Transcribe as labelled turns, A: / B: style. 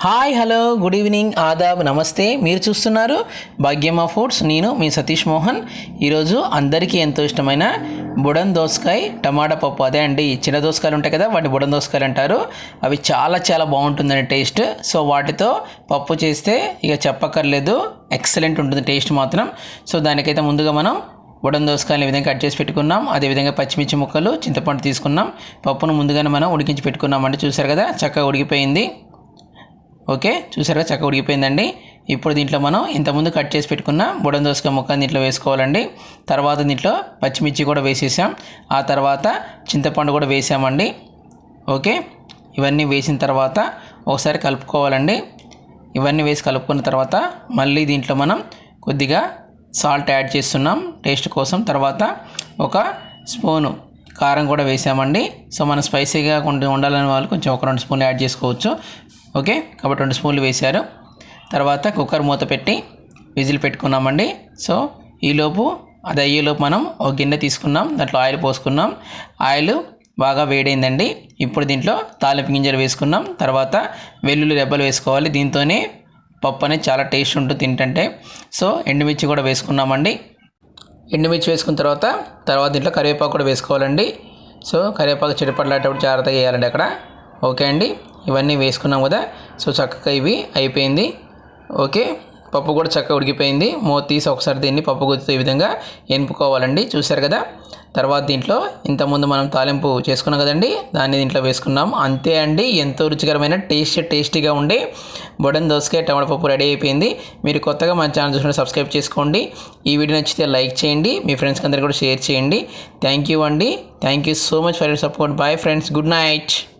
A: Hi hello good evening ఆదాబ్ నమస్తే. మీరు చూస్తున్నారు భాగ్యమా ఫుడ్స్. నేను మీ సతీష్ మోహన్. ఈరోజు అందరికీ ఎంతో ఇష్టమైన బుడన్ దోసకాయ టమాటా పప్పు. అదే అండి చిన్న దోసకాయలు ఉంటాయి కదా వాటిని బుడన్ దోసకాయలు అంటారు. అవి చాలా చాలా బాగుంటుందండి టేస్ట్. సో వాటితో పప్పు చేస్తే ఇక చెప్పక్కర్లేదు. ఎక్సలెంట్ ఉంటుంది టేస్ట్ మాత్రం. సో దానికైతే ముందుగా మనం బుడన్ దోసకాయలు ఈ విధంగా కట్ చేసి పెట్టుకున్నాం. అదేవిధంగా పచ్చిమిర్చి ముక్కలు చింతపండు తీసుకున్నాం. పప్పును ముందుగానే మనం ఉడికించి పెట్టుకున్నామండి. చూసారు కదా చక్కగా ఉడికిపోయింది. ఓకే? చూసారా చక్కగా ఉడికిపోయిందండి. ఇప్పుడు దీంట్లో మనం ఇంతకుముందు కట్ చేసి పెట్టుకున్న బుడం దోసకాయ ముక్కని దీంట్లో వేసుకోవాలండి. తర్వాత దీంట్లో పచ్చిమిర్చి కూడా వేసేసాం. ఆ తర్వాత చింతపండు కూడా వేసామండి. ఓకే? ఇవన్నీ వేసిన తర్వాత ఒకసారి కలుపుకోవాలండి. ఇవన్నీ వేసి కలుపుకున్న తర్వాత మళ్ళీ దీంట్లో మనం కొద్దిగా సాల్ట్ యాడ్ చేస్తున్నాం. టేస్ట్ కోసం తర్వాత ఒక స్పూను కారం కూడా వేసామండి. సో మనం స్పైసీగా కొంచెం ఉండాలని వాళ్ళు కొంచెం ఒక రెండు స్పూన్లు యాడ్ చేసుకోవచ్చు. ఓకే? కాబట్టి రెండు స్పూన్లు వేశారు. తర్వాత కుక్కర్ మూత పెట్టి విజిల్ పెట్టుకున్నామండి. సో ఈలోపు అది అయ్యేలోపు మనం ఒక గిన్నె తీసుకున్నాం. దాంట్లో ఆయిల్ పోసుకున్నాం. ఆయిల్ బాగా వేడైందండి. ఇప్పుడు దీంట్లో తాలింపు గింజలు వేసుకున్నాం. తర్వాత వెల్లుల్లి రెబ్బలు వేసుకోవాలి. దీంతోనే పప్పు అనేది చాలా టేస్ట్ ఉంటుంది తింటంటే. సో ఎండుమిర్చి కూడా వేసుకున్నామండి. ఎండుమిర్చి వేసుకున్న తర్వాత తర్వాత దీంట్లో కరివేపాకు కూడా వేసుకోవాలండి. సో కరివేపాకు చెడిపడలేటప్పుడు జాగ్రత్తగా వేయాలండి అక్కడ. ఓకే అండి? ఇవన్నీ వేసుకున్నాం కదా. సో చక్కగా ఇవి అయిపోయింది. ఓకే. పప్పు కూడా చక్కగా ఉడికిపోయింది. మూత తీసి ఒకసారి దీన్ని పప్పు గుర్తు ఈ విధంగా ఎనుపుకోవాలండి చూశారు కదా? తర్వాత దీంట్లో ఇంతకుముందు మనం తాలింపు చేసుకున్నాం కదండి. దాన్ని దీంట్లో వేసుకున్నాం. అంతే అండి. ఎంతో రుచికరమైన టేస్ట్ టేస్టీగా ఉండే బొడన్ దోసకాయ టమాటా పప్పు రెడీ అయిపోయింది. మీరు కొత్తగా మన ఛానల్ చూసినట్టు సబ్స్క్రైబ్ చేసుకోండి. ఈ వీడియో నచ్చితే లైక్ చేయండి. మీ ఫ్రెండ్స్కి అందరికీ కూడా షేర్ చేయండి. థ్యాంక్ యూ అండి. Thank you so much for your support. Bye friends. Good night.